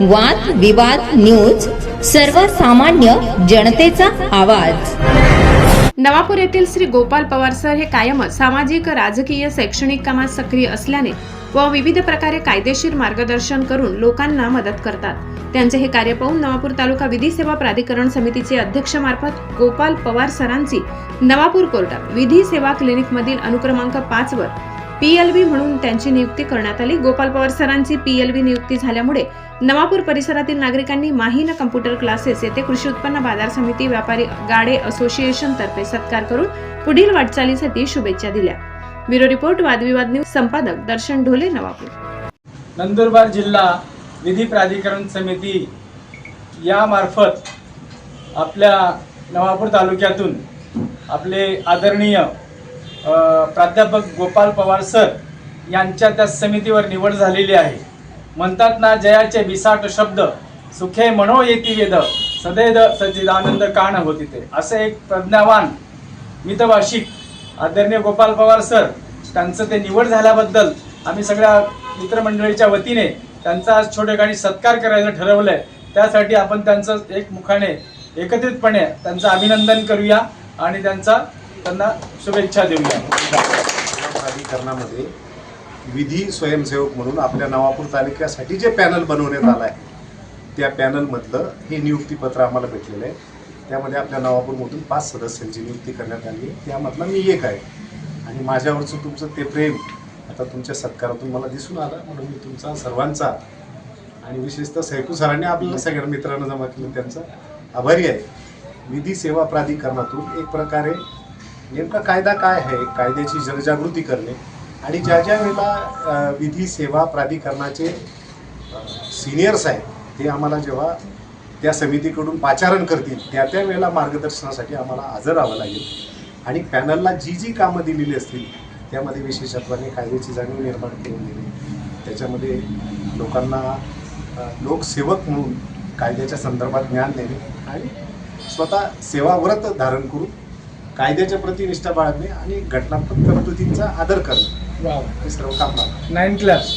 वाद विवाद न्यूज सर्वसामान्य जनतेचा आवाज. नवापूर येथील श्री गोपाल पवार सर हे कायमच सामाजिक राजकीय शैक्षणिक कामात सक्रिय असल्याने व विविध प्रकारे कायदेशीर मार्गदर्शन करून लोकांना मदत करतात. त्यांचे हे कार्य पाहून नवापूर तालुका विधी सेवा प्राधिकरण समितीचे अध्यक्ष मार्फत गोपाल पवार सरांची नवापूर कोर्टात विधी सेवा क्लिनिकमधील अनुक्रमांक पाच वर पीएलबी म्हणून त्यांची नियुक्ती करण्यात आली. गोपाल पवार सरांची पीएलबी नियुक्ती झाल्यामुळे नवापूर परिसरातील नागरिकांनी माहीन कम्प्युटर क्लासेस येथे कृषी उत्पन्न बाजार समिती व्यापारी गाडे असोसिएशन तर्फे सत्कार करून पुढील वाटचालीसाठी शुभेच्छा दिल्या. ब्युरो रिपोर्ट वादविवाद न्यूज संपादक दर्शन ढोले नवापूर. नंदुरबार जिल्हा विधी प्राधिकरण समिती यामार्फत आपल्या नवापूर तालुक्यातून आपले आदरणीय प्राध्यापक गोपाल पवार सर यांच्या त्या समितीवर निवड झालेली आहे. म्हणतात ना जयाचे विसाट शब्द सुखे मनो येती वेद सदैद सचिदानंद काण होती ते असं एक प्रज्ञावान मितभाषिक आदरणीय गोपाल पवार सर त्यांचं ते निवड झाल्याबद्दल आम्ही सगळ्या मित्रमंडळीच्या वतीने त्यांचा आज छोटेखानी सत्कार करायचं ठरवलंय. त्यासाठी आपण त्यांचं एक मुखाने एकत्रितपणे त्यांचं अभिनंदन करूया आणि त्यांचा त्यांना शुभेच्छा देऊया. प्राधिकरणामध्ये विधी स्वयंसेवक म्हणून आपल्या नवापूर तालुक्यासाठी जे पॅनल बनवण्यात आलं आहे त्या पॅनलमधलं हे नियुक्तीपत्र आम्हाला भेटलेलं आहे. त्यामध्ये आपल्या नवापूरमधून पाच सदस्यांची नियुक्ती करण्यात आली त्यामधला मी एक आहे. आणि माझ्यावरचं तुमचं ते प्रेम आता तुमच्या सत्कारातून मला दिसून आलं. म्हणून मी तुमचा सर्वांचा आणि विशेषतः सैकू सरांनी आपल्याला सगळ्या मित्रांना जमा केलं. त्यांचा आभारी आहे. विधी सेवा प्राधिकरणातून एक प्रकारे नेमका कायदा काय आहे? कायद्याची जनजागृती करणे आणि ज्या ज्या वेळेला विधी सेवा प्राधिकरणाचे सिनियर्स आहेत ते आम्हाला जेव्हा त्या समितीकडून पाचारण करतील त्या त्या वेळेला मार्गदर्शनासाठी आम्हाला हजर राहावं लागेल. आणि पॅनलला जी जी कामं दिलेली असतील त्यामध्ये विशेषत्वाने कायद्याची जाणीव निर्माण करून देणे त्याच्यामध्ये लोकांना लोकसेवक म्हणून कायद्याच्या संदर्भात ज्ञान देणे आणि स्वतः सेवाव्रत धारण करून कायद्याच्या प्रती निष्ठा बाळगणे आणि घटनात्मक तरतुदींचा आदर करणे. हे सर्व काम क्लास